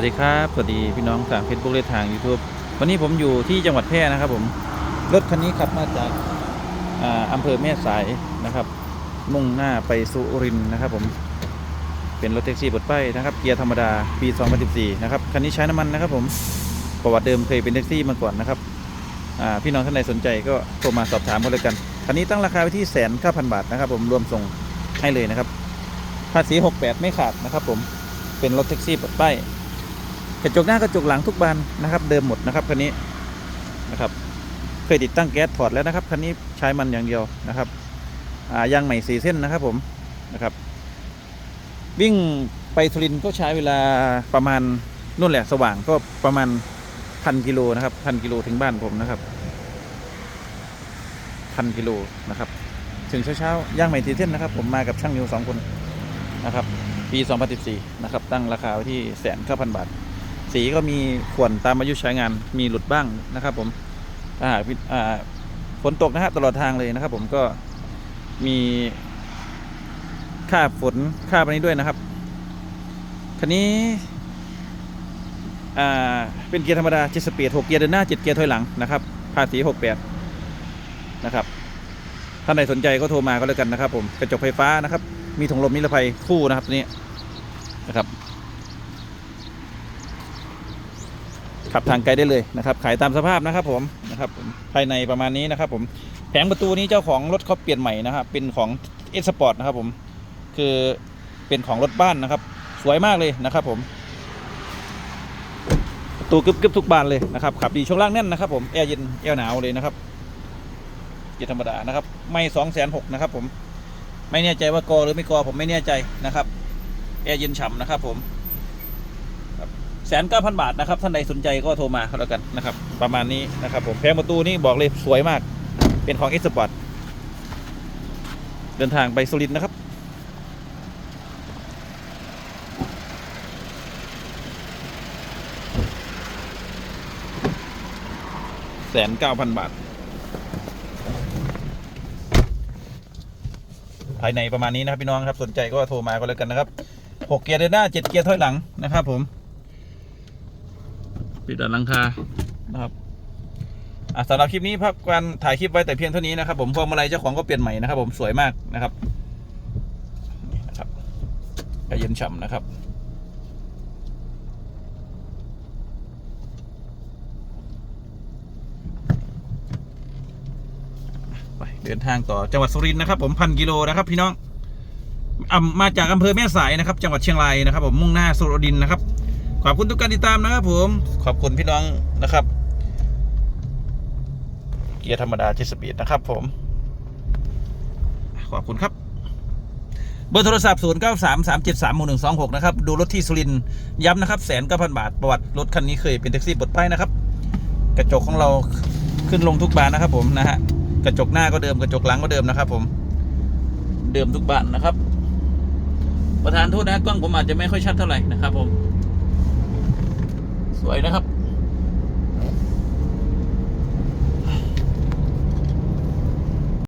วัสดีครับ สวัสดีพี่น้องทางเฟซบุ๊กและทาง YouTube วันนี้ผมอยู่ที่จังหวัดแพร่นะครับผมรถคันนี้ขับมาจากอ่าอำเภอแม่สายนะครับ มุ่งหน้าไปสุรินทร์นะครับผมเป็นรถแท็กซี่ปลดป้ายนะครับเกียร์ธรรมดาปี 2014 นะครับคันนี้ใช้น้ำมันนะครับผมประวัติเดิมเคยเป็นแท็กซี่มาก่อนนะครับพี่น้องท่านใดสนใจก็โทรมาสอบถามกันเลยกันคันนี้ตั้งราคาไว้ที่แสนเก้าพันบาทนะครับ ผมรวมส่งให้เลยนะครับภาษี 68 ไม่ขาดนะครับ ผมเป็นรถแท็กซี่ปลดป้าย กระจกหน้ากระจกหลังทุกบานนะครับ เดิมหมดนะครับคันนี้นะครับ เคยติดตั้งแก๊สถอดแล้วนะครับคันนี้ใช้มันอย่างเดียวนะครับอ่ายางใหม่สีเส้นนะครับผมนะครับ วิ่งไปสุรินทร์ก็ใช้เวลาประมาณนู่นแหละสว่างก็ประมาณพันกิโลนะครับพันกิโลถึงบ้านผมนะครับพันกิโลนะครับถึงเช้าๆย่างใหม่สีเส้นนะครับ ผมมากับช่างนิวสองคนนะครับ ปี 2014 นะครับ ตั้งราคาไว้ที่แสนเก้าพันบาท สีก็มีข่วนตามอายุใช้งานมีหลุดบ้างนะครับ ผมถ้าหากฝนตกนะฮะตลอดทางเลยนะครับ ผมก็มีค่าฝนค่าไปนี้ด้วยนะครับคันนี้เป็นเกียร์ธรรมดา7สปีด6เกียร์เดินหน้า 7 เกียร์ถอยหลังนะครับภาษี68นะครับท่านใดสนใจก็โทรมาก็แล้วกันนะครับ ผมกระจกไฟฟ้านะครับ มีถุงลมนิรภัยคู่นะครับตัวนี้นะครับ ขับทางไกลได้เลยนะครับ ขายตามสภาพนะครับผมนะครับผมภายในประมาณนี้นะครับผมแผงประตูนี้เจ้าของรถเขาเปลี่ยนใหม่นะครับเป็นของเอสปอร์ตนะครับผมคือเป็นของรถบ้านนะครับ สวยมากเลยนะครับผมประตูกึบๆทุกบานเลยนะครับขับดีช่วงล่างแน่นนะครับผมแอร์เย็นแอร์หนาวเลยนะครับเกียร์ธรรมดานะครับ ไม่สองแสนหกนะครับผมไม่แน่ใจว่ากอหรือไม่กอผมไม่แน่ใจนะครับแอร์เย็นฉ่ำนะครับผม แสนเก้าพันบาทนะครับท่านใดสนใจก็โทรมาก็แล้วกันนะครับ ประมาณนี้นะครับผมแพงประตูนี่บอกเลยสวยมาก เป็นของเอ็กซ์พอร์ตเดินทางไปสุรินทร์นะครับแสนเก้าพันบาท ภายในประมาณนี้นะครับพี่น้องครับ สนใจก็โทรมาก็แล้วกันนะครับหกเกียร์เดินหน้าเจ็ดเกียร์ถอยหลังนะครับผม ปิดด้านหลังคานะครับอะสำหรับคลิปนี้พักการถ่ายคลิปไว้แต่เพียงเท่านี้นะครับ ผมพวงมาลัยเจ้าของก็เปลี่ยนใหม่นะครับผมสวยมากนะครับนี่นะครับกระเย็นฉ่ำนะครับไปเดินทางต่อจังหวัดสุรินทร์นะครับผมพันกิโลนะครับพี่น้องอ่ำมาจากอำเภอแม่สายนะครับ จังหวัดเชียงรายนะครับ ผมมุ่งหน้าสุรินทร์นะครับ ขอบคุณทุกการติดตามนะครับผม ขอบคุณพี่น้องนะครับ เกียร์ธรรมดาเจ็สปีดนะครับผม ขอบคุณครับ เบอร์โทรศัพท์ 0 9 3 3 7 3 1 1 2 6 นะครับ ดูรถที่สุรินทร์ย้ำนะครับแสนเก้าพันบาท ประวัติรถคันนี้เคยเป็นแท็กซี่บดป้ายนะครับ กระจกของเราขึ้นลงทุกบานนะครับผมนะฮะ กระจกหน้าก็เดิมกระจกหลังก็เดิมนะครับผมเดิมทุกบานนะครับ ประธานโทษนะกล้องผมอาจจะไม่ค่อยชัดเท่าไหร่นะครับผม สวยนะครับ